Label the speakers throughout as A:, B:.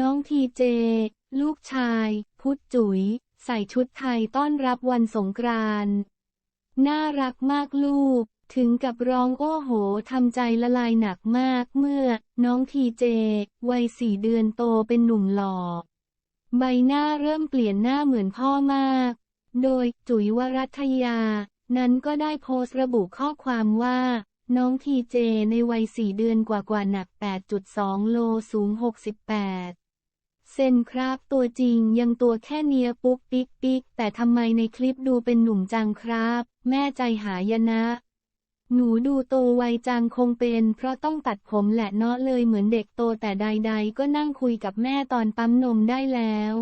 A: น้องทีเจ ลูกชาย พุทธจุ๋ย ใส่ชุดไทยต้อนรับวันสงกรานต์น่ารักมากลูก ถึงกับร้องโอ้โหทำใจละลายหนักมากเมื่อ น้องทีเจ วัยสี่เดือนโตเป็นหนุ่มหล่อ ใบหน้าเริ่มเปลี่ยนหน้าเหมือนพ่อมาก โดยจุ๋ยวรัตยา นั้นก็ได้โพสต์ระบุข้อความว่าน้องทีเจในวัยสี่เดือนกว่ากว่าหนัก 8.2 โล สูง 68 เซนครับตัวจริงยังตัวแค่เนียปุ๊กปิ๊กปิ๊กแต่ทำไมในคลิปดูเป็นหนุ่มจังครับ แม่ใจหายนะ หนูดูโตไวจังคงเป็น เพราะต้องตัดผมแหละเนาะเลยเหมือนเด็กโตแต่ใด ๆ ก็นั่งคุยกับแม่ตอนปั๊มนมได้แล้ว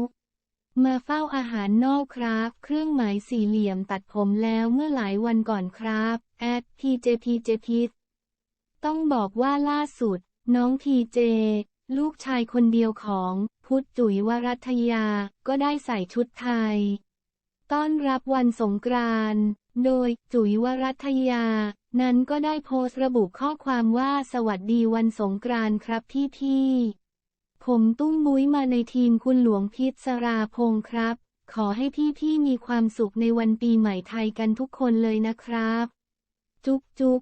A: มาเฝ้าอาหารนอกครับ เครื่องหมายสี่เหลี่ยมตัดผมแล้วเมื่อหลายวันก่อนครับแอดพีเจพีเจพิษต้องบอกว่าล่าสุด น้องทีเจลูกชายคนเดียวของ พุทธจุ๋ยวรัตยา ก็ได้ใส่ชุดไทย ต้อนรับวันสงกรานต์โดยจุ๋ยวรัตยา นั้นก็ได้โพสต์ระบุข้อความว่าสวัสดีวันสงกรานต์ครับพี่พี่ผมตุ้มมุ้ยมาในทีมคุณหลวงพิษราพงศ์ครับ ขอให้พี่พี่มีความสุขในวันปีใหม่ไทยกันทุกคนเลยนะครับ จุ๊บจุ๊บ